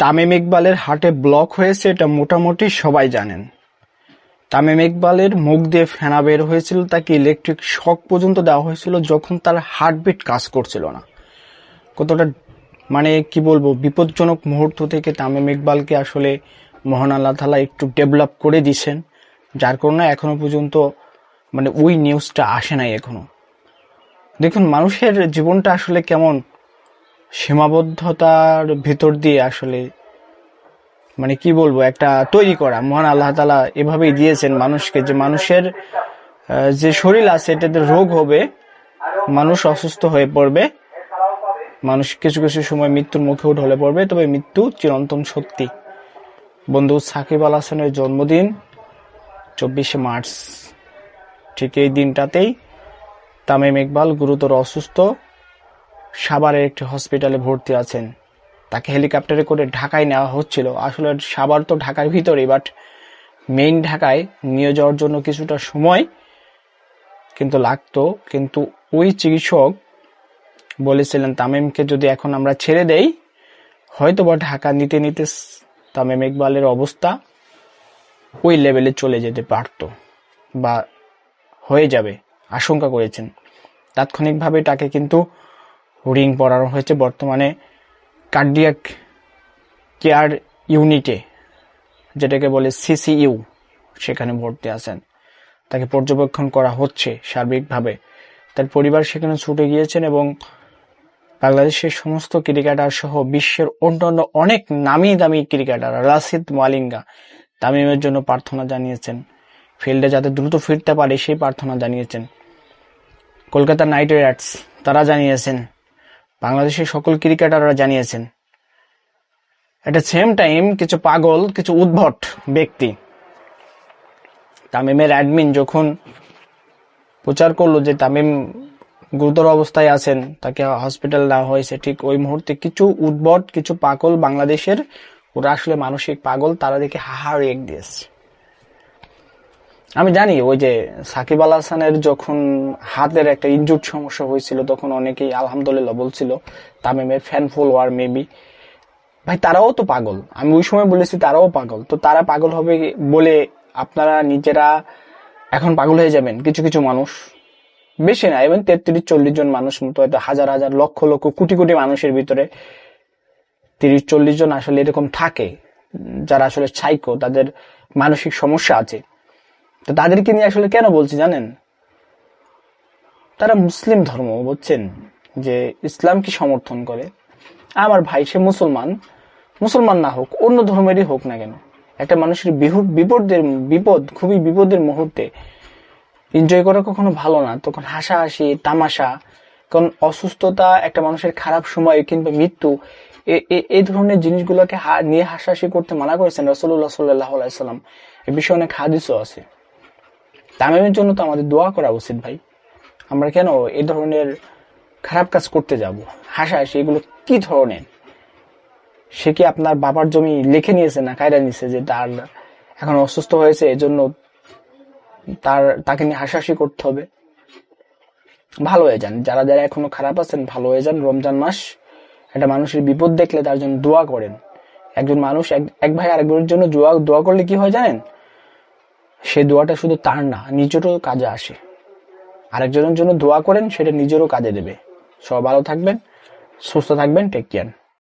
তামিম ইকবালের হার্টে ব্লক হয়েছে, এটা মোটামুটি সবাই জানেন। তামিম ইকবালের মুখ দিয়ে ফেনা বের হয়েছিল, তাকে ইলেকট্রিক শক পর্যন্ত দেওয়া হয়েছিল, যখন তার হার্টবিট কাজ করছিল না। কতটা মানে কি বলব, বিপজ্জনক মুহূর্ত থেকে তামিম ইকবালকে আসলে মহান আল্লাহ তালা একটু ডেভেলপ করে দিছেন যার কারণে এখনও পর্যন্ত মানে ওই নিউজটা আসে নাই এখনও। দেখুন, মানুষের জীবনটা আসলে কেমন সীমাবদ্ধতার ভিতর দিয়ে আসলে মানে কি বলব, একটা তৈরি করা। মহান আল্লাহ তালা এভাবেই দিয়েছেন মানুষকে যে মানুষের যে শরীর আছে, এটাতে রোগ হবে, মানুষ অসুস্থ হয়ে পড়বে, মানুষ কিছু কিছু সময় মৃত্যুর মুখে ঢলে পড়বে, তবে মৃত্যু চিরন্তন সত্যি। বন্ধু, সাকিব আল হাসানের জন্মদিন চব্বিশে মার্চ, ঠিক এই দিনটাতেই তামিম ইকবাল গুরুতর অসুস্থ সাভারের একটি হসপিটালে ভর্তি আছেন। তাকে হেলিকপ্টারে করে ঢাকায় নেওয়া হচ্ছিল। আসলে সাভার তো ঢাকার ভিতরেই বাট মেইন ঢাকায় নিয়ে যাওয়ার জন্য কিছুটা সময় কিন্তু লাগতো। কিন্তু ওই চিকিৎসক বলেছিলেন, তামিমকে যদি এখন আমরা ছেড়ে দেই হয়তো বা ঢাকা নিতে নিতে তামিম ইকবালের অবস্থা ওই লেভেলে চলে যেতে পারতো বা হয়ে যাবে। আশঙ্কা করেছেন। তাৎক্ষণিকভাবে তাকে কিন্তু রিং পরানো হয়েছে বর্তমানে কার্ডিয়াক কেয়ার ইউনিটে যেটাকে বলে সিসিইউ সেখানে ভর্তি আছেন। তাকে পর্যবেক্ষণ করা হচ্ছে সার্বিকভাবে। তার পরিবার সেখানে ছুটে গিয়েছেন এবং বাংলাদেশের সমস্ত ক্রিকেটার সহ বিশ্বের অন্যান্য অনেক নামি দামি ক্রিকেটার, রাশিদ মালিঙ্গা, তামিমের জন্য প্রার্থনা জানিয়েছেন। ফিল্ডে যাতে দ্রুত ফিরতে পারে সেই প্রার্থনা জানিয়েছেন। কলকাতা নাইট রাইডার্স, তারা জানিয়েছেন বাংলাদেশের সকল ক্রিকেটাররা জানিয়েছেন এটা সেম টাইম কিছু পাগল, কিছু উদ্ভট ব্যক্তি তামিমের অ্যাডমিন যখন প্রচার করল যে তামিম গুরুতর অবস্থায় আছেন, তাকে হসপিটাল নেওয়া হয়েছে, ঠিক ওই মুহূর্তে কিছু উদ্ভট, কিছু পাগল বাংলাদেশের, ওরা আসলে মানসিক পাগল, তারা দেখে হাহা রেক দিয়েছে। আমি জানি, ওই যে সাকিব আল হাসানের যখন হাতের একটা ইনজুর সমস্যা হয়েছিল, তখন অনেকেই আলহামদুলিল্লাহ বলছিল, তামিমের ফ্যান ফলোয়ার মেবি ভাই, তারাও তো পাগল। আমি ওই সময় বলেছি, তারাও পাগল। তো তারা পাগল হবে বলে আপনারা নিজেরা এখন পাগল হয়ে যাবেন, কিছু কিছু মানুষ। বেশি না এবং তেত্রিশ, চল্লিশ জন মানুষ মতো, হয়তো হাজার হাজার, লক্ষ লক্ষ, কোটি কোটি মানুষের ভিতরে তিরিশ, চল্লিশ জন আসলে এরকম থাকে। যারা আসলে সাইকো তাদের মানসিক সমস্যা আছে। তো তাদেরকে নিয়ে আসলে কেন বলছি জানেন? তারা মুসলিম ধর্ম, বুঝছেন? যে ইসলামকে সমর্থন করে? আমার ভাই, সে মুসলমান। মুসলমান না হোক, অন্য ধর্মেরই হোক না কেন। একটা মানুষের বিপদের, বিপদ, খুবই বিপদের মুহূর্তে এনজয় করা কখনো ভালো না। তখন হাসাহাসি, তামাশা, কারণ অসুস্থতা, একটা মানুষের খারাপ সময় কিংবা মৃত্যু এই ধরনের জিনিসগুলোকে নিয়ে হাসাহাসি করতে মানা করেছেন রসল্লাহ সাল্লাহ আলাইসাল্লাম এ বিষয়ে অনেক হাদিসও আছে। তামিমের জন্য তো আমাদের দোয়া করা উচিত ভাই। আমরা কেন এই ধরনের খারাপ কাজ করতে যাব? হাসাহাসি, এগুলো কি ধরনের? সে কি আপনার বাবার জমি লিখে নিয়েছে না কায়দা নিয়েছে যে তার এখন অসুস্থ হয়েছে, এজন্য তার, তাকে নিয়ে হাসাহাসি করতে হবে? ভালো হয়ে যান। যারা যারা এখনও খারাপ আছেন, ভালো হয়ে যান। রমজান মাস একটা মানুষের বিপদ দেখলে তার জন্য দোয়া করেন। একজন মানুষ, এক- ভাই আরেকজনের জন্য দোয়া করলে কি হয় জানেন? সে দোয়াটা শুধু তার না, নিজেরও কাজে আসে। আরেকজনের জন্য দোয়া করেন, সেটা নিজেরও কাজে দেবে। সব ভালো থাকবেন, সুস্থ থাকবেন টেক কেয়ার